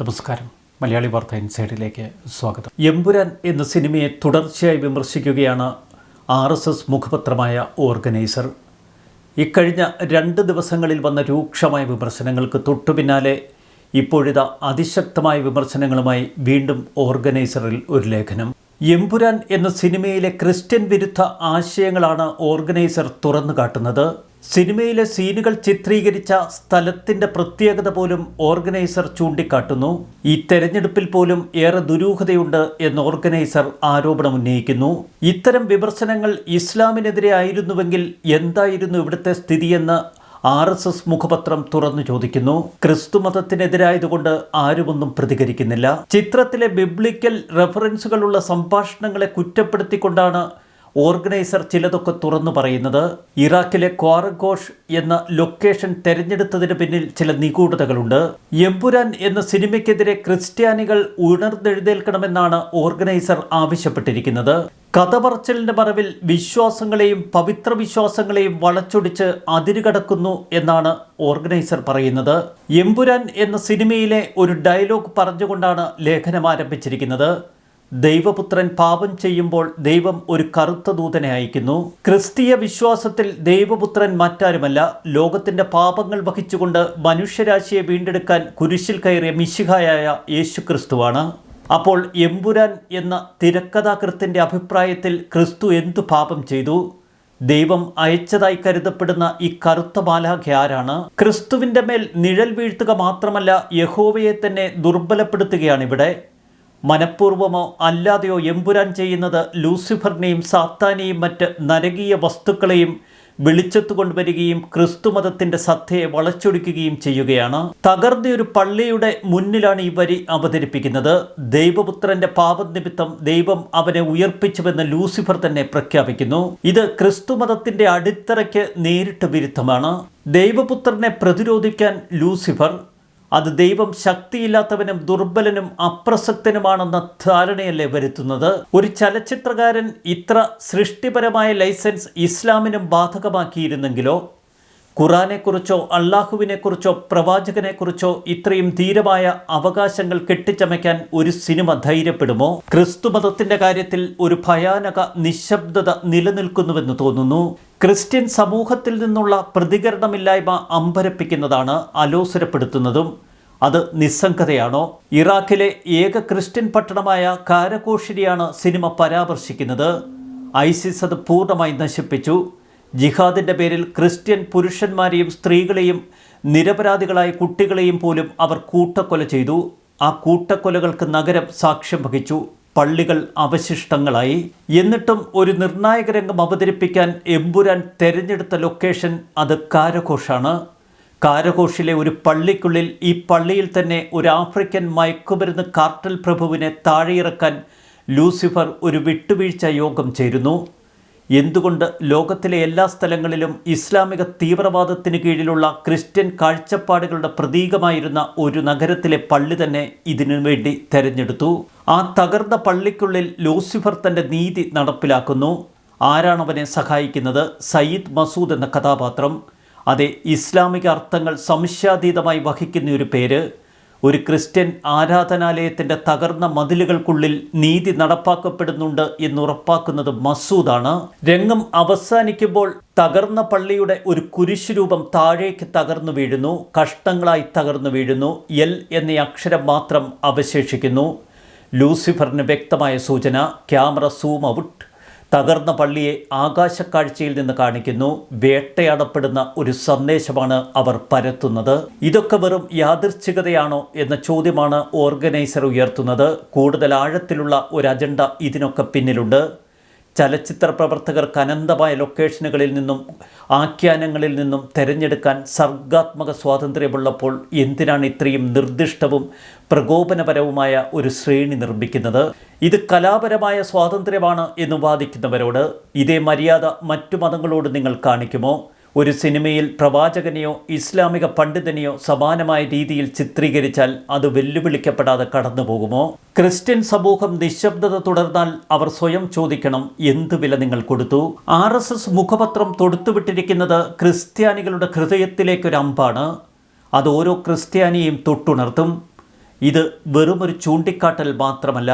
നമസ്കാരം. മലയാളി വാർത്ത ഇൻസൈഡിലേക്ക് സ്വാഗതം. എമ്പുരാൻ എന്ന സിനിമയെ തുടർച്ചയായി വിമർശിക്കുകയാണ് ആർ എസ് എസ് മുഖപത്രമായ ഓർഗനൈസർ. ഇക്കഴിഞ്ഞ രണ്ട് ദിവസങ്ങളിൽ വന്ന രൂക്ഷമായ വിമർശനങ്ങൾക്ക് തൊട്ടുപിന്നാലെ ഇപ്പോഴിതാ അതിശക്തമായ വിമർശനങ്ങളുമായി വീണ്ടും ഓർഗനൈസറിൽ ഒരു ലേഖനം. എമ്പുരാൻ എന്ന സിനിമയിലെ ക്രിസ്ത്യൻ വിരുദ്ധ ആശയങ്ങളാണ് ഓർഗനൈസർ തുറന്നു കാട്ടുന്നത്. സിനിമയിലെ സീനുകൾ ചിത്രീകരിച്ച സ്ഥലത്തിന്റെ പ്രത്യേകത പോലും ഓർഗനൈസർ ചൂണ്ടിക്കാട്ടുന്നു. ഈ തെരഞ്ഞെടുപ്പിൽ പോലും ഏറെ ദുരൂഹതയുണ്ട് എന്ന് ഓർഗനൈസർ ആരോപണം ഉന്നയിക്കുന്നു. ഇത്തരം വിമർശനങ്ങൾ ഇസ്ലാമിനെതിരെ ആയിരുന്നുവെങ്കിൽ എന്തായിരുന്നു ഇവിടുത്തെ സ്ഥിതിയെന്ന് ആർ എസ് എസ് മുഖപത്രം തുറന്നു ചോദിക്കുന്നു. ക്രിസ്തു മതത്തിനെതിരായതുകൊണ്ട് ആരുമൊന്നും പ്രതികരിക്കുന്നില്ല. ചിത്രത്തിലെ ബിബ്ലിക്കൽ റെഫറൻസുകളുള്ള സംഭാഷണങ്ങളെ കുറ്റപ്പെടുത്തിക്കൊണ്ടാണ് ഓർഗനൈസർ ചിലതൊക്കെ തുറന്നു പറയുന്നത് ഇറാഖിലെ ക്വാറഗോഷ് എന്ന ലൊക്കേഷൻ തെരഞ്ഞെടുത്തതിന് പിന്നിൽ ചില നിഗൂഢതകളുണ്ട്. എമ്പുരാൻ എന്ന സിനിമയ്ക്കെതിരെ ക്രിസ്ത്യാനികൾ ഉണർന്നെഴുന്നേൽക്കണമെന്നാണ് ഓർഗനൈസർ ആവശ്യപ്പെട്ടിരിക്കുന്നത്. കഥ പറച്ചിലിന്റെ മറവിൽ വിശ്വാസങ്ങളെയും പവിത്ര വിശ്വാസങ്ങളെയും വളച്ചൊടിച്ച് അതിരുകടക്കുന്നു എന്നാണ് ഓർഗനൈസർ പറയുന്നത്. എമ്പുരാൻ എന്ന സിനിമയിലെ ഒരു ഡയലോഗ് പറഞ്ഞുകൊണ്ടാണ് ലേഖനം ആരംഭിച്ചിരിക്കുന്നത്. ദൈവപുത്രൻ പാപം ചെയ്യുമ്പോൾ ദൈവം ഒരു കറുത്ത ദൂതനെ അയക്കുന്നു. ക്രിസ്തീയ വിശ്വാസത്തിൽ ദൈവപുത്രൻ മറ്റാരുമല്ല. ലോകത്തിന്റെ പാപങ്ങൾ വഹിച്ചുകൊണ്ട് മനുഷ്യരാശിയെ വീണ്ടെടുക്കാൻ കുരിശിൽ കയറിയ മിശിഹായായ യേശു ക്രിസ്തുവാണ് അപ്പോൾ എമ്പുരാൻ എന്ന തിരക്കഥാകൃത്തിന്റെ അഭിപ്രായത്തിൽ ക്രിസ്തു എന്തു പാപം ചെയ്തു? ദൈവം അയച്ചതായി കരുതപ്പെടുന്ന ഈ കറുത്ത ബാലാഖ ആരാണ്? ക്രിസ്തുവിന്റെ മേൽ നിഴൽ വീഴ്ത്തുക മാത്രമല്ല യഹോവയെ തന്നെ ദുർബലപ്പെടുത്തുകയാണിവിടെ മനഃപൂർവമോ അല്ലാതെയോ എമ്പുരാൻ ചെയ്യുന്നത് ലൂസിഫറിനെയും സാത്താനെയും മറ്റ് നരകീയ വസ്തുക്കളെയും വെളിച്ചത്ത് കൊണ്ടുവരികയും ക്രിസ്തുമതത്തിന്റെ സത്തയെ വളച്ചൊടിക്കുകയും ചെയ്യുകയാണ്. തകർന്നൊരു പള്ളിയുടെ മുന്നിലാണ് ഈ വരി അവതരിപ്പിക്കുന്നത്. ദൈവപുത്രന്റെ പാപനിമിത്തം ദൈവം അവനെ ഉയർപ്പിച്ചുവെന്ന് ലൂസിഫർ തന്നെ പ്രഖ്യാപിക്കുന്നു. ഇത് ക്രിസ്തുമതത്തിന്റെ അടിത്തറയ്ക്ക് നേരിട്ട് വിരുദ്ധമാണ്. ദൈവപുത്രനെ പ്രതിരോധിക്കാൻ ലൂസിഫർ അത് ദൈവം ശക്തിയില്ലാത്തവനും ദുർബലനും അപ്രസക്തനുമാണെന്ന ധാരണയല്ലേ വരുത്തുന്നത്? ഒരു ചലച്ചിത്രകാരൻ ഇത്ര സൃഷ്ടിപരമായ ലൈസൻസ് ഇസ്ലാമിനും ബാധകമാക്കിയിരുന്നെങ്കിലോ ഖുറാനെക്കുറിച്ചോ അള്ളാഹുവിനെക്കുറിച്ചോ പ്രവാചകനെക്കുറിച്ചോ ഇത്രയും ധീരമായ അവകാശങ്ങൾ കെട്ടിച്ചമയ്ക്കാൻ ഒരു സിനിമ ധൈര്യപ്പെടുമോ? ക്രിസ്തുമതത്തിന്റെ കാര്യത്തിൽ ഒരു ഭയാനക നിശബ്ദത നിലനിൽക്കുന്നുവെന്ന് തോന്നുന്നു. ക്രിസ്ത്യൻ സമൂഹത്തിൽ നിന്നുള്ള പ്രതികരണമില്ലായ്മ അമ്പരപ്പിക്കുന്നതാണ് അലോസരപ്പെടുത്തുന്നതും. അത് നിസ്സംഗതയാണോ? ഇറാഖിലെ ഏക ക്രിസ്ത്യൻ പട്ടണമായ കാരകോഷിരിയാണ് സിനിമ പരാമർശിക്കുന്നത്. ഐസിസ് അത് പൂർണമായി നശിപ്പിച്ചു. ജിഹാദിന്റെ പേരിൽ ക്രിസ്ത്യൻ പുരുഷന്മാരെയും സ്ത്രീകളെയും നിരപരാധികളായ കുട്ടികളെയും പോലും അവർ കൂട്ടക്കൊല ചെയ്തു. ആ കൂട്ടക്കൊലകൾക്ക് നഗരം സാക്ഷ്യം വഹിച്ചു. പള്ളികൾ അവശിഷ്ടങ്ങളായി. എന്നിട്ടും ഒരു നിർണായക രംഗം അവതരിപ്പിക്കാൻ എമ്പുരാൻ തെരഞ്ഞെടുത്ത ലൊക്കേഷൻ അത് കാരഘോഷാണ്. കാരഘോഷിലെ ഒരു പള്ളിക്കുള്ളിൽ ഈ പള്ളിയിൽ തന്നെ ഒരു ആഫ്രിക്കൻ മയക്കുമരുന്ന് കാർട്ടൽ പ്രഭുവിനെ താഴെയിറക്കാൻ ലൂസിഫർ ഒരു വിട്ടുവീഴ്ച യോഗം ചേരുന്നു. എന്തുകൊണ്ട് ലോകത്തിലെ എല്ലാ സ്ഥലങ്ങളിലും ഇസ്ലാമിക തീവ്രവാദത്തിന് കീഴിലുള്ള ക്രിസ്ത്യൻ കാഴ്ചപ്പാടുകളുടെ പ്രതീകമായിരുന്ന ഒരു നഗരത്തിലെ പള്ളി തന്നെ ഇതിനു വേണ്ടി തെരഞ്ഞെടുത്തു. ആ തകർന്ന പള്ളിക്കുള്ളിൽ ലൂസിഫർ തന്റെ നീതി നടപ്പിലാക്കുന്നു. ആരാണവനെ സഹായിക്കുന്നത്? സയ്യിദ് മസൂദ് എന്ന കഥാപാത്രം. അതെ ഇസ്ലാമിക അർത്ഥങ്ങൾ സംശയാതീതമായി വഹിക്കുന്ന ഒരു പേര്. ഒരു ക്രിസ്ത്യൻ ആരാധനാലയത്തിന്റെ തകർന്ന മതിലുകൾക്കുള്ളിൽ നീതി നടപ്പാക്കപ്പെടുന്നുണ്ട് എന്ന് ഉറപ്പാക്കുന്നത് മസൂദാണ്. രംഗം അവസാനിക്കുമ്പോൾ തകർന്ന പള്ളിയുടെ ഒരു കുരിശു രൂപം താഴേക്ക് തകർന്നു വീഴുന്നു. കഷ്ടങ്ങളായി തകർന്നു വീഴുന്നു. എൽ എന്ന അക്ഷരം മാത്രം അവശേഷിക്കുന്നു. ലൂസിഫറിന് വ്യക്തമായ സൂചന ക്യാമറ സൂം ഔട്ട്. തകർന്ന പള്ളിയെ ആകാശക്കാഴ്ചയിൽ നിന്ന് കാണിക്കുന്നു. വേട്ടയാടപ്പെടുന്ന ഒരു സന്ദേശമാണ് അവർ പരത്തുന്നത്. ഇതൊക്കെ വെറും യാദൃച്ഛികതയാണോ എന്ന ചോദ്യമാണ് ഓർഗനൈസർ ഉയർത്തുന്നത്. കൂടുതൽ ആഴത്തിലുള്ള ഒരു അജണ്ട ഇതിനൊക്കെ പിന്നിലുണ്ട്. ചലച്ചിത്ര പ്രവർത്തകർക്ക് അനന്തമായ ലൊക്കേഷനുകളിൽ നിന്നും ആഖ്യാനങ്ങളിൽ നിന്നും തിരഞ്ഞെടുക്കാൻ സർഗാത്മക സ്വാതന്ത്ര്യമുള്ളപ്പോൾ എന്തിനാണ് ഇത്രയും നിർദ്ദിഷ്ടവും പ്രകോപനപരവുമായ ഒരു ശ്രേണി നിർമ്മിക്കുന്നത്? ഇത് കലാപരമായ സ്വാതന്ത്ര്യമാണ് എന്ന് വാദിക്കുന്നവരോട് ഇതേ മര്യാദ മറ്റു മതങ്ങളോട് നിങ്ങൾ കാണിക്കുമോ? ഒരു സിനിമയിൽ പ്രവാചകനെയോ ഇസ്ലാമിക പണ്ഡിതനെയോ സമാനമായ രീതിയിൽ ചിത്രീകരിച്ചാൽ അത് വെല്ലുവിളിക്കപ്പെടാതെ കടന്നു പോകുമോ ക്രിസ്ത്യൻ സമൂഹം നിശബ്ദത തുടർന്നാൽ അവർ സ്വയം ചോദിക്കണം എന്ത് വില നിങ്ങൾ കൊടുത്തു? ആർ എസ് എസ് മുഖപത്രം തൊടുത്തുവിട്ടിരിക്കുന്നത് ക്രിസ്ത്യാനികളുടെ ഹൃദയത്തിലേക്കൊരു അമ്പാണ് അത് ഓരോ ക്രിസ്ത്യാനിയെയും തൊട്ടുണർത്തും. ഇത് വെറുമൊരു ചൂണ്ടിക്കാട്ടൽ മാത്രമല്ല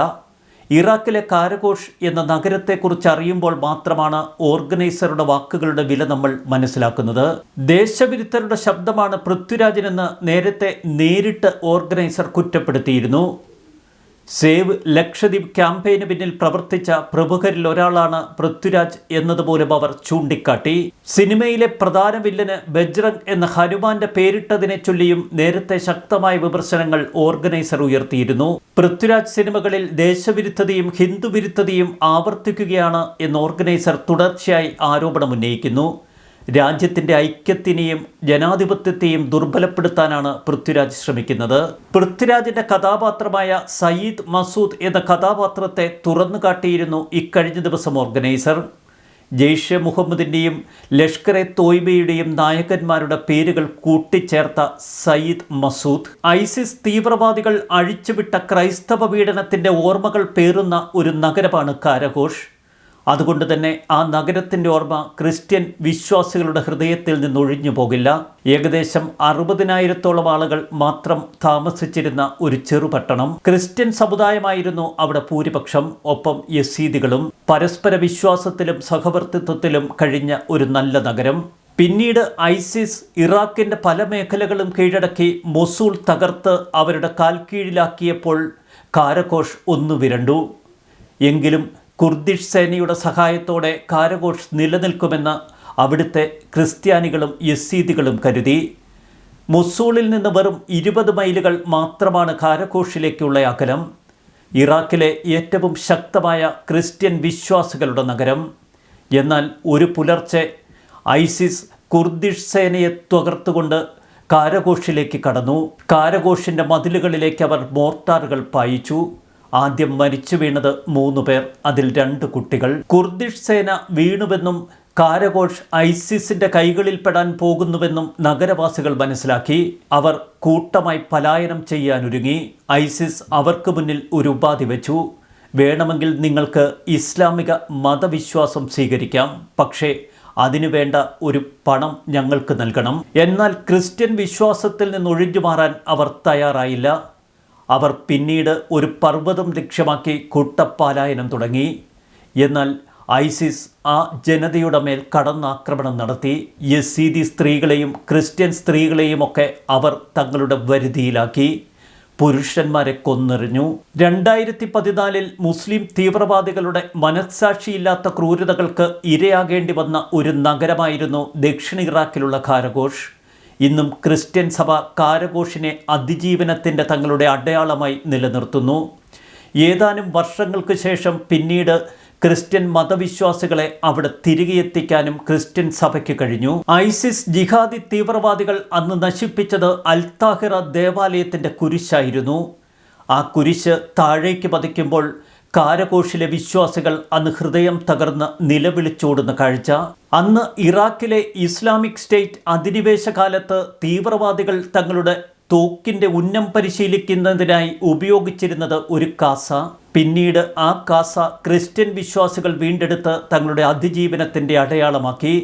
ഇറാഖിലെ കാരഘോഷ് എന്ന നഗരത്തെക്കുറിച്ച് അറിയുമ്പോൾ മാത്രമാണ് ഓർഗനൈസറുടെ വാക്കുകളുടെ വില നമ്മൾ മനസ്സിലാക്കുന്നത്. ദേശവിരുദ്ധരുടെ ശബ്ദമാണ് പൃഥ്വിരാജിനെന്ന് നേരത്തെ നേരിട്ട് ഓർഗനൈസർ കുറ്റപ്പെടുത്തിയിരുന്നു. സേവ് ലക്ഷദ്വീപ് ക്യാമ്പയിന് പിന്നിൽ പ്രവർത്തിച്ച പ്രമുഖരിൽ ഒരാളാണ് പൃഥ്വിരാജ് എന്നതുപോലും അവർ ചൂണ്ടിക്കാട്ടി. സിനിമയിലെ പ്രധാന വില്ലന് ബജ്രംഗ് എന്ന ഹനുമാന്റെ പേരിട്ടതിനെ ചൊല്ലിയും നേരത്തെ ശക്തമായ വിമർശനങ്ങൾ ഓർഗനൈസർ ഉയർത്തിയിരുന്നു. പൃഥ്വിരാജ് സിനിമകളിൽ ദേശവിരുദ്ധതയും ഹിന്ദുവിരുദ്ധതയും ആവർത്തിക്കുകയാണ് എന്ന് ഓർഗനൈസർ തുടർച്ചയായി ആരോപണം ഉന്നയിക്കുന്നു രാജ്യത്തിന്റെ ഐക്യത്തിനെയും ജനാധിപത്യത്തെയും ദുർബലപ്പെടുത്താനാണ് പൃഥ്വിരാജ് ശ്രമിക്കുന്നത്. പൃഥ്വിരാജിന്റെ കഥാപാത്രമായ സയ്യിദ് മസൂദ് എന്ന കഥാപാത്രത്തെ തുറന്നു കാട്ടിയിരുന്നു ഇക്കഴിഞ്ഞ ദിവസം ഓർഗനൈസർ. ജെയ്ഷെ മുഹമ്മദിന്റെയും ലഷ്കർ എ തോയ്ബയുടെയും നായകന്മാരുടെ പേരുകൾ കൂട്ടിച്ചേർത്ത സയ്യിദ് മസൂദ്. ഐസിസ് തീവ്രവാദികൾ അഴിച്ചുവിട്ട ക്രൈസ്തവ പീഡനത്തിന്റെ ഓർമ്മകൾ പേറുന്ന ഒരു നഗരമാണ് കാരഘോഷ്. അതുകൊണ്ട് തന്നെ ആ നഗരത്തിന്റെ ഓർമ്മ ക്രിസ്ത്യൻ വിശ്വാസികളുടെ ഹൃദയത്തിൽ നിന്ന് ഒഴിഞ്ഞു പോകില്ല. ഏകദേശം അറുപതിനായിരത്തോളം ആളുകൾ മാത്രം താമസിച്ചിരുന്ന ഒരു ചെറുപട്ടണം. ക്രിസ്ത്യൻ സമുദായമായിരുന്നു അവിടെ ഭൂരിപക്ഷം. ഒപ്പം യസീദികളും പരസ്പര വിശ്വാസത്തിലും സഹവർത്തിത്വത്തിലും കഴിഞ്ഞ ഒരു നല്ല നഗരം. പിന്നീട് ഐസിസ് ഇറാഖിന്റെ പല മേഖലകളും കീഴടക്കി മൊസൂൾ തകർത്ത് അവരുടെ കാൽക്കീഴിലാക്കിയപ്പോൾ കാരഘോഷ് ഒന്നു വിരണ്ടു. എങ്കിലും കുർദിഷ് സേനയുടെ സഹായത്തോടെ കാരഘോഷ് നിലനിൽക്കുമെന്ന് അവിടുത്തെ ക്രിസ്ത്യാനികളും യസീദികളും കരുതി. മൊസൂളിൽ നിന്ന് വെറും ഇരുപത് മൈലുകൾ മാത്രമാണ് കാരഘോഷിലേക്കുള്ള അകലം. ഇറാഖിലെ ഏറ്റവും ശക്തമായ ക്രിസ്ത്യൻ വിശ്വാസികളുടെ നഗരം. എന്നാൽ ഒരു പുലർച്ചെ ഐസിസ് കുർദിഷ് സേനയെ തകർത്തുകൊണ്ട് കാരഘോഷിലേക്ക് കടന്നു. കാരഘോഷിന്റെ മതിലുകളിലേക്ക് അവർ മോർട്ടാറുകൾ പായിച്ചു. ആദ്യം മരിച്ചു വീണത് മൂന്നു പേർ. അതിൽ രണ്ട് കുട്ടികൾ. കുർദിഷ് സേന വീണുവെന്നും കാരഘോഷ് ഐസിസിന്റെ കൈകളിൽപ്പെടാൻ പോകുന്നുവെന്നും നഗരവാസികൾ മനസ്സിലാക്കി. അവർ കൂട്ടമായി പലായനം ചെയ്യാനൊരുങ്ങി. ഐസിസ് അവർക്ക് മുന്നിൽ ഒരു ഉപാധി വെച്ചു. വേണമെങ്കിൽ നിങ്ങൾക്ക് ഇസ്ലാമിക മതവിശ്വാസം സ്വീകരിക്കാം. പക്ഷേ അതിനുവേണ്ട ഒരു പണം ഞങ്ങൾക്ക് നൽകണം. എന്നാൽ ക്രിസ്ത്യൻ വിശ്വാസത്തിൽ നിന്ന് ഒഴിഞ്ഞു മാറാൻ അവർ തയ്യാറായില്ല. അവർ പിന്നീട് ഒരു പർവതം ലക്ഷ്യമാക്കി കൂട്ടപ്പാലായനം തുടങ്ങി. എന്നാൽ ഐസിസ് ആ ജനതയുടെ മേൽ കടന്നാക്രമണം നടത്തി. യസീദി സ്ത്രീകളെയും ക്രിസ്ത്യൻ സ്ത്രീകളെയും ഒക്കെ അവർ തങ്ങളുടെ വരുതിയിലാക്കി. പുരുഷന്മാരെ കൊന്നെറിഞ്ഞു. രണ്ടായിരത്തി പതിനാലിൽ മുസ്ലിം തീവ്രവാദികളുടെ മനസ്സാക്ഷിയില്ലാത്ത ക്രൂരതകൾക്ക് ഇരയാകേണ്ടി വന്ന ഒരു നഗരമായിരുന്നു ദക്ഷിണ ഇറാഖിലുള്ള ഖാരഘോഷ് ഇന്നും ക്രിസ്ത്യൻ സഭ കാരഘോഷിനെ അതിജീവനത്തിന്റെ തങ്ങളുടെ അടയാളമായി നിലനിർത്തുന്നു. ഏതാനും വർഷങ്ങൾക്ക് ശേഷം പിന്നീട് ക്രിസ്ത്യൻ മതവിശ്വാസികളെ അവിടെ തിരികെ എത്തിക്കാനും ക്രിസ്ത്യൻ സഭയ്ക്ക് കഴിഞ്ഞു. ഐസിസ് ജിഹാദി തീവ്രവാദികൾ അന്ന് നശിപ്പിച്ചത് അൽത്താഹിറ ദേവാലയത്തിന്റെ കുരിശായിരുന്നു. ആ കുരിശ് താഴേക്ക് പതിക്കുമ്പോൾ കാരഘോഷിലെ വിശ്വാസികൾ അന്ന് ഹൃദയം തകർന്ന് നിലവിളിച്ചോടുന്ന കാഴ്ച. അന്ന് ഇറാഖിലെ ഇസ്ലാമിക് സ്റ്റേറ്റ് അധിനിവേശ കാലത്ത് തീവ്രവാദികൾ തങ്ങളുടെ തോക്കിന്റെ ഉന്നം പരിശീലിക്കുന്നതിനായി ഉപയോഗിച്ചിരുന്നത് ഒരു കാസ. പിന്നീട് ആ കാസ ക്രിസ്ത്യൻ വിശ്വാസികൾ വീണ്ടെടുത്ത് തങ്ങളുടെ അതിജീവനത്തിന്റെ അടയാളമാക്കി.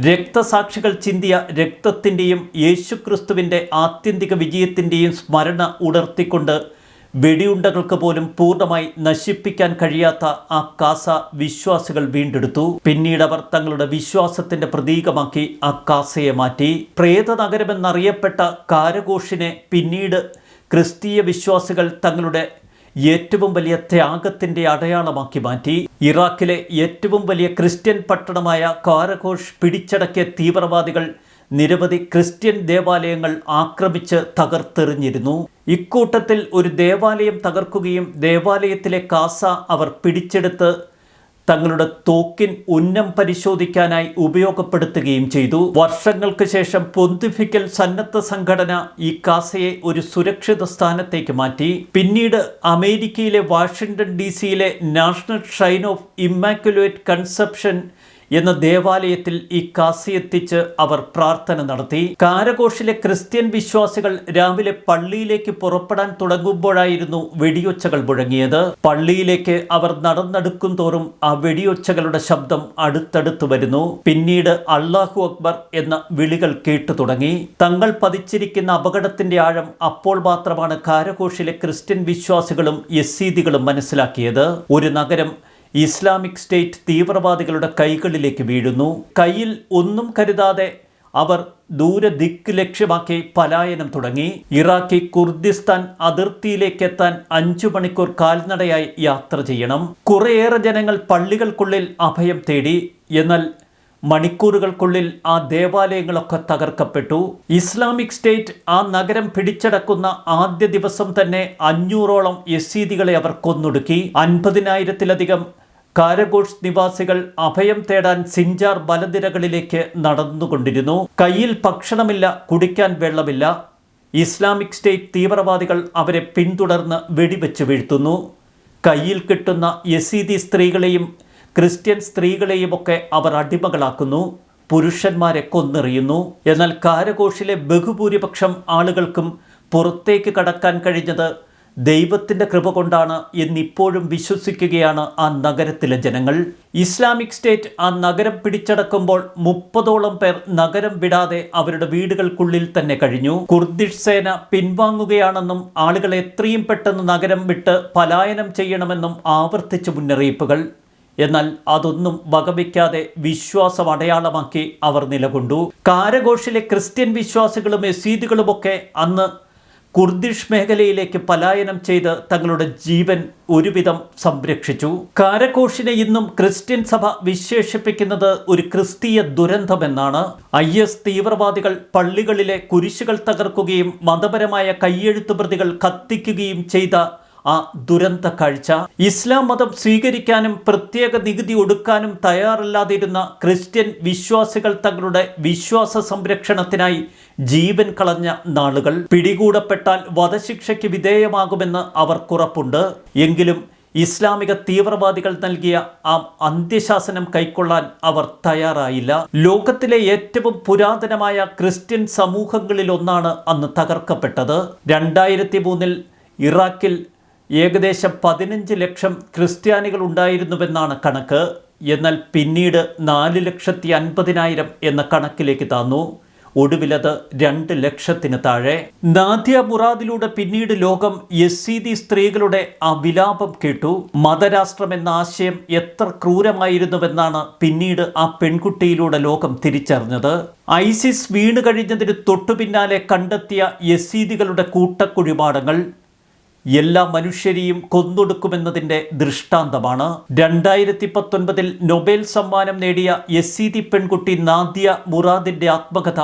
രക്തസാക്ഷികൾ ചിന്തിയ രക്തത്തിന്റെയും യേശുക്രിസ്തുവിന്റെ ആത്യന്തിക വിജയത്തിന്റെയും സ്മരണ ഉണർത്തിക്കൊണ്ട് വെടിയുണ്ടകൾക്ക് പോലും പൂർണമായി നശിപ്പിക്കാൻ കഴിയാത്ത ആ കാസ വിശ്വാസികൾ വീണ്ടെടുത്തു. പിന്നീട് അവർ തങ്ങളുടെ വിശ്വാസത്തിന്റെ പ്രതീകമാക്കി ആ കാസയെ മാറ്റി. പ്രേത നഗരമെന്നറിയപ്പെട്ട കാരഘോഷിനെ പിന്നീട് ക്രിസ്തീയ വിശ്വാസികൾ തങ്ങളുടെ ഏറ്റവും വലിയ ത്യാഗത്തിന്റെ അടയാളമാക്കി മാറ്റി. ഇറാഖിലെ ഏറ്റവും വലിയ ക്രിസ്ത്യൻ പട്ടണമായ കാരഘോഷ് പിടിച്ചടക്കിയ തീവ്രവാദികൾ നിരവധി ക്രിസ്ത്യൻ ദേവാലയങ്ങൾ ആക്രമിച്ച് തകർത്തെറിഞ്ഞിരുന്നു. ഇക്കൂട്ടത്തിൽ ഒരു ദേവാലയം തകർക്കുകയും ദേവാലയത്തിലെ കാസ അവർ പിടിച്ചെടുത്ത് തങ്ങളുടെ തോക്കിൻ ഉന്നം പരിശോധിക്കാനായി ഉപയോഗപ്പെടുത്തുകയും ചെയ്തു. വർഷങ്ങൾക്ക് ശേഷം പൊന്തിഫിക്കൽ സന്നദ്ധ സംഘടന ഈ കാസയെ ഒരു സുരക്ഷിത സ്ഥാനത്തേക്ക് മാറ്റി. പിന്നീട് അമേരിക്കയിലെ വാഷിംഗ്ടൺ ഡി സിയിലെ National Shrine of Immaculate Conception എന്ന ദേവാലയത്തിൽ ഈ കാസിയെത്തിച്ച് അവർ പ്രാർത്ഥന നടത്തി. കാരഘോഷിലെ ക്രിസ്ത്യൻ വിശ്വാസികൾ രാവിലെ പള്ളിയിലേക്ക് പുറപ്പെടാൻ തുടങ്ങുമ്പോഴായിരുന്നു വെടിയൊച്ചകൾ മുഴങ്ങിയത്. പള്ളിയിലേക്ക് അവർ നടന്നെടുക്കും തോറും ആ വെടിയൊച്ചകളുടെ ശബ്ദം അടുത്തടുത്ത് വരുന്നു. പിന്നീട് അള്ളാഹു അക്ബർ എന്ന വിളികൾ കേട്ടു തുടങ്ങി. തങ്ങൾ പതിച്ചിരിക്കുന്ന അപകടത്തിന്റെ ആഴം അപ്പോൾ മാത്രമാണ് കാരഘോഷിലെ ക്രിസ്ത്യൻ വിശ്വാസികളും യസീദികളും മനസ്സിലാക്കിയത്. ഒരു നഗരം ഇസ്ലാമിക് സ്റ്റേറ്റ് തീവ്രവാദികളുടെ കൈകളിലേക്ക് വീഴുന്നു. കയ്യിൽ ഒന്നും കരുതാതെ അവർ ദൂരദിക്ക് ലക്ഷ്യമാക്കി പലായനം തുടങ്ങി. ഇറാഖി കുർദിസ്ഥാൻ അതിർത്തിയിലേക്കെത്താൻ അഞ്ചു മണിക്കൂർ കാൽനടയായി യാത്ര ചെയ്യണം. കുറേയേറെ ജനങ്ങൾ പള്ളികൾക്കുള്ളിൽ അഭയം തേടി. എന്നാൽ മണിക്കൂറുകൾക്കുള്ളിൽ ആ ദേവാലയങ്ങളൊക്കെ തകർക്കപ്പെട്ടു. ഇസ്ലാമിക് സ്റ്റേറ്റ് ആ നഗരം പിടിച്ചടക്കുന്ന ആദ്യ ദിവസം തന്നെ അഞ്ഞൂറോളം യസീദികളെ അവർ കൊന്നൊടുക്കി. അൻപതിനായിരത്തിലധികം കാരഗോഷ് നിവാസികൾ അഭയം തേടാൻ സിഞ്ചാർ മലനിരകളിലേക്ക് നടന്നുകൊണ്ടിരുന്നു. കയ്യിൽ ഭക്ഷണമില്ല കുടിക്കാൻ വെള്ളമില്ല. ഇസ്ലാമിക് സ്റ്റേറ്റ് തീവ്രവാദികൾ അവരെ പിന്തുടർന്ന് വെടിവെച്ച് വീഴ്ത്തുന്നു. കയ്യിൽ കിട്ടുന്ന യസീദി സ്ത്രീകളെയും ക്രിസ്ത്യൻ സ്ത്രീകളെയുമൊക്കെ അവർ അടിമകളാക്കുന്നു. പുരുഷന്മാരെ കൊന്നെറിയുന്നു. എന്നാൽ കാരഘോഷിലെ ബഹുഭൂരിപക്ഷം ആളുകൾക്കും പുറത്തേക്ക് കടക്കാൻ കഴിഞ്ഞത് ദൈവത്തിന്റെ കൃപ കൊണ്ടാണ് എന്നിപ്പോഴും വിശ്വസിക്കുകയാണ് ആ നഗരത്തിലെ ജനങ്ങൾ. ഇസ്ലാമിക് സ്റ്റേറ്റ് ആ നഗരം പിടിച്ചടക്കുമ്പോൾ മുപ്പതോളം പേർ നഗരം വിടാതെ അവരുടെ വീടുകൾക്കുള്ളിൽ തന്നെ കഴിഞ്ഞു. കുർദിഷ് സേന പിൻവാങ്ങുകയാണെന്നും ആളുകൾ എത്രയും പെട്ടെന്ന് നഗരം വിട്ട് പലായനം ചെയ്യണമെന്നും ആവർത്തിച്ച് മുന്നറിയിപ്പുകൾ. എന്നാൽ അതൊന്നും വകവയ്ക്കാതെ വിശ്വാസം അടയാളമാക്കി അവർ നിലകൊണ്ടു. കാരഘോഷിലെ ക്രിസ്ത്യൻ വിശ്വാസികളും യസീദുകളുമൊക്കെ അന്ന് കുർദിഷ് മേഖലയിലേക്ക് പലായനം ചെയ്ത് തങ്ങളുടെ ജീവൻ ഒരുവിധം സംരക്ഷിച്ചു. കാരക്കോഷിനെ ഇന്നും ക്രിസ്ത്യൻ സഭ വിശേഷിപ്പിക്കുന്നത് ഒരു ക്രിസ്തീയ ദുരന്തമെന്നാണ്. ഐ എസ് തീവ്രവാദികൾ പള്ളികളിലെ കുരിശുകൾ തകർക്കുകയും മതപരമായ കയ്യെഴുത്തു പ്രതികൾ കത്തിക്കുകയും ചെയ്ത ആ ദുരന്ത കാഴ്ച. ഇസ്ലാം മതം സ്വീകരിക്കാനും പ്രത്യേക നികുതി ഒടുക്കാനും തയ്യാറല്ലാതിരുന്ന ക്രിസ്ത്യൻ വിശ്വാസികൾ തങ്ങളുടെ വിശ്വാസ സംരക്ഷണത്തിനായി ജീവൻ കളഞ്ഞ നാളുകൾ. പിടികൂടപ്പെട്ടാൽ വധശിക്ഷയ്ക്ക് വിധേയമാകുമെന്ന് അവർക്കുറപ്പുണ്ട് എങ്കിലും ഇസ്ലാമിക തീവ്രവാദികൾ നൽകിയ ആ അന്ത്യശാസനം കൈക്കൊള്ളാൻ അവർ തയ്യാറായില്ല. ലോകത്തിലെ ഏറ്റവും പുരാതനമായ ക്രിസ്ത്യൻ സമൂഹങ്ങളിലൊന്നാണ് അന്ന് തകർക്കപ്പെട്ടത്. രണ്ടായിരത്തി മൂന്നിൽ ഇറാഖിൽ ഏകദേശം പതിനഞ്ച് ലക്ഷം ക്രിസ്ത്യാനികൾ ഉണ്ടായിരുന്നുവെന്നാണ് കണക്ക്. എന്നാൽ പിന്നീട് നാല് ലക്ഷത്തി അൻപതിനായിരം എന്ന കണക്കിലേക്ക് താന്നു. ഒടുവിലത് രണ്ട് ലക്ഷത്തിന് താഴെ. നാദ്യ മുറാദിലൂടെ പിന്നീട് ലോകം യസീദി സ്ത്രീകളുടെ ആ വിലാപം കേട്ടു. മതരാഷ്ട്രം എന്ന ആശയം എത്ര ക്രൂരമായിരുന്നുവെന്നാണ് പിന്നീട് ആ പെൺകുട്ടിയിലൂടെ ലോകം തിരിച്ചറിഞ്ഞത്. ഐസിസ് വീണു കഴിഞ്ഞതിന് തൊട്ടു പിന്നാലെ കണ്ടെത്തിയ യസീദികളുടെ കൂട്ടക്കുഴിമാടങ്ങൾ എല്ലാ മനുഷ്യരെയും കൊന്നൊടുക്കുമെന്നതിന്റെ ദൃഷ്ടാന്തമാണ്. രണ്ടായിരത്തി പത്തൊൻപതിൽ നൊബേൽ സമ്മാനം നേടിയ എസ് സി പെൺകുട്ടി നാദിയ മുറാദിന്റെ ആത്മകഥ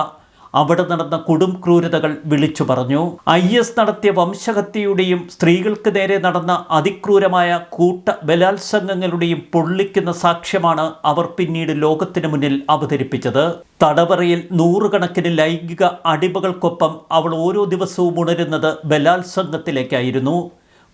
അവിടെ നടന്ന കൊടും ക്രൂരതകൾ വിളിച്ചു പറഞ്ഞു. ഐ എസ് നടത്തിയ വംശഹത്യയുടെയും സ്ത്രീകൾക്ക് നേരെ നടന്ന അതിക്രൂരമായ കൂട്ട ബലാത്സംഗങ്ങളുടെയും പൊള്ളിക്കുന്ന സാക്ഷ്യമാണ് അവർ പിന്നീട് ലോകത്തിന് മുന്നിൽ അവതരിപ്പിച്ചത്. തടവറയിൽ നൂറുകണക്കിന് ലൈംഗിക അടിമകൾക്കൊപ്പം അവൾ ഓരോ ദിവസവും ഉണരുന്നത് ബലാത്സംഗത്തിലേക്കായിരുന്നു.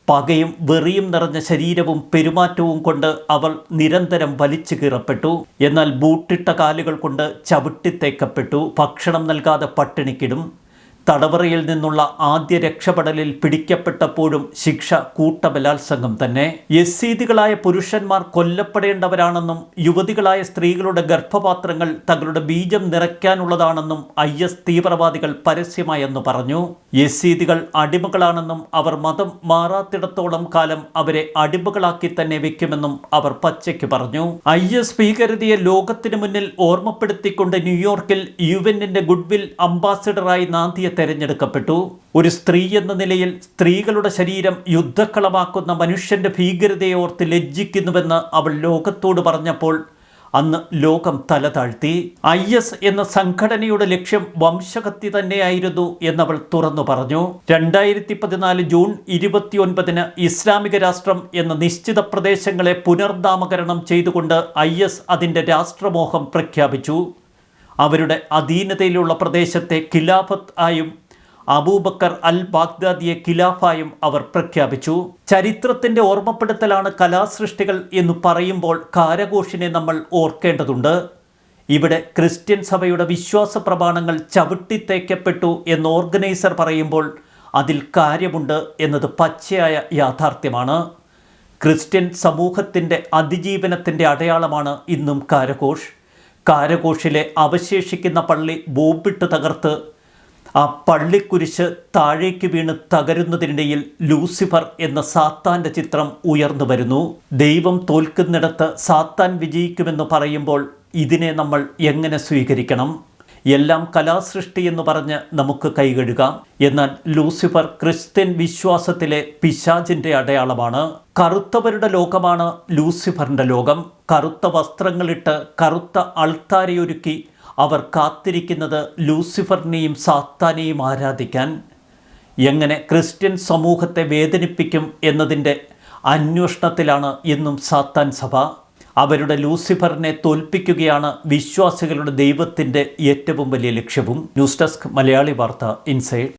പകയും വെറിയും നിറഞ്ഞ ശരീരവും പെരുമാറ്റവും കൊണ്ട് അവൾ നിരന്തരം വലിച്ചു കീറപ്പെട്ടു. എന്നാൽ ബൂട്ടിട്ട കാലുകൾ കൊണ്ട് ചവിട്ടിത്തേക്കപ്പെട്ടു. ഭക്ഷണം നൽകാതെ പട്ടിണിക്കിടും. തടവറയിൽ നിന്നുള്ള ആദ്യ രക്ഷപ്പെടലിൽ പിടിക്കപ്പെട്ടപ്പോഴും ശിക്ഷ കൂട്ടബലാത്സംഗം തന്നെ. യസീദികളായ പുരുഷന്മാർ കൊല്ലപ്പെടേണ്ടവരാണെന്നും യുവതികളായ സ്ത്രീകളുടെ ഗർഭപാത്രങ്ങൾ തങ്ങളുടെ ബീജം നിറയ്ക്കാനുള്ളതാണെന്നും ഐ എസ് തീവ്രവാദികൾ പരസ്യമായെന്ന് പറഞ്ഞു. യസീദികൾ അടിമകളാണെന്നും അവർ മതം മാറാത്തിടത്തോളം കാലം അവരെ അടിമകളാക്കി തന്നെ വെക്കുമെന്നും അവർ പച്ചയ്ക്ക് പറഞ്ഞു. ഐ എസ് ഭീകരതയെ ലോകത്തിനു മുന്നിൽ ഓർമ്മപ്പെടുത്തിക്കൊണ്ട് ന്യൂയോർക്കിൽ യു എന്നിന്റെ ഗുഡ്വിൽ അംബാസിഡറായി നാന്തിയെ തെരഞ്ഞെടുക്കപ്പെട്ടു. ഒരു സ്ത്രീ എന്ന നിലയിൽ സ്ത്രീകളുടെ ശരീരം യുദ്ധക്കളമാക്കുന്ന മനുഷ്യന്റെ ഭീകരതയെ ഓർത്ത് ലജ്ജിക്കുന്നുവെന്ന് അവൾ ലോകത്തോട് പറഞ്ഞപ്പോൾ അന്ന് ലോകം തല താഴ്ത്തി. ഐ എസ് എന്ന സംഘടനയുടെ ലക്ഷ്യം വംശഹത്യ തന്നെയായിരുന്നു എന്നവൾ തുറന്നു പറഞ്ഞു. രണ്ടായിരത്തി പതിനാല് ജൂൺ ഇരുപത്തിയൊൻപതിന് ഇസ്ലാമിക രാഷ്ട്രം എന്ന നിശ്ചിത പ്രദേശങ്ങളെ പുനർനാമകരണം ചെയ്തുകൊണ്ട് ഐ എസ് അതിന്റെ രാഷ്ട്രമോഹം പ്രഖ്യാപിച്ചു. അവരുടെ അധീനതയിലുള്ള പ്രദേശത്തെ ഖിലാഫത്ത് ആയും അബൂബക്കർ അൽ ബാഗ്ദാദിയെ ഖിലാഫായും അവർ പ്രഖ്യാപിച്ചു. ചരിത്രത്തിന്റെ ഓർമ്മപ്പെടുത്തലാണ് കലാസൃഷ്ടികൾ എന്ന് പറയുമ്പോൾ കാരഘോഷിനെ നമ്മൾ ഓർക്കേണ്ടതുണ്ട്. ഇവിടെ ക്രിസ്ത്യൻ സഭയുടെ വിശ്വാസ പ്രമാണങ്ങൾ ചവിട്ടിത്തേക്കപ്പെട്ടു എന്ന് ഓർഗനൈസർ പറയുമ്പോൾ അതിൽ കാര്യമുണ്ട് എന്നത് പച്ചയായ യാഥാർത്ഥ്യമാണ്. ക്രിസ്ത്യൻ സമൂഹത്തിന്റെ അതിജീവനത്തിന്റെ അടയാളമാണ് ഇന്നും കാരഘോഷ്. കാരഘോഷിലെ അവശേഷിക്കുന്ന പള്ളി ബോംബിട്ട് തകർത്ത് ആ പള്ളിക്കുരിശ് താഴേക്ക് വീണ് തകരുന്നതിനിടയിൽ ലൂസിഫർ എന്ന സാത്താന്റെ ചിത്രം ഉയർന്നു വരുന്നു. ദൈവം തോൽക്കുന്നിടത്ത് സാത്താൻ വിജയിക്കുമെന്ന് പറയുമ്പോൾ ഇതിനെ നമ്മൾ എങ്ങനെ സ്വീകരിക്കണം? എല്ലാം കലാസൃഷ്ടി എന്ന് പറഞ്ഞ് നമുക്ക് കൈകഴുകാം എന്നാൽ ലൂസിഫർ ക്രിസ്ത്യൻ വിശ്വാസത്തിലെ പിശാചിന്റെ അടയാളമാണ്. കറുത്തവരുടെ ലോകമാണ് ലൂസിഫറിന്റെ ലോകം. കറുത്ത വസ്ത്രങ്ങളിട്ട് കറുത്ത അൾത്താരയൊരുക്കി അവർ കാത്തിരിക്കുന്നത് ലൂസിഫറിനെയും സാത്താനെയും ആരാധിക്കാൻ. എങ്ങനെ ക്രിസ്ത്യൻ സമൂഹത്തെ വേദനിപ്പിക്കും എന്നതിന്റെ അന്വേഷണത്തിലാണ് എന്നും സാത്താൻ സഭ. അവരുടെ ലൂസിഫറിനെ തോൽപ്പിക്കുകയാണ് വിശ്വാസികളുടെ ദൈവത്തിന്റെ ഏറ്റവും വലിയ ലക്ഷ്യവും. ന്യൂസ് ഡെസ്ക് മലയാളി വാർത്ത ഇൻസൈഡ്.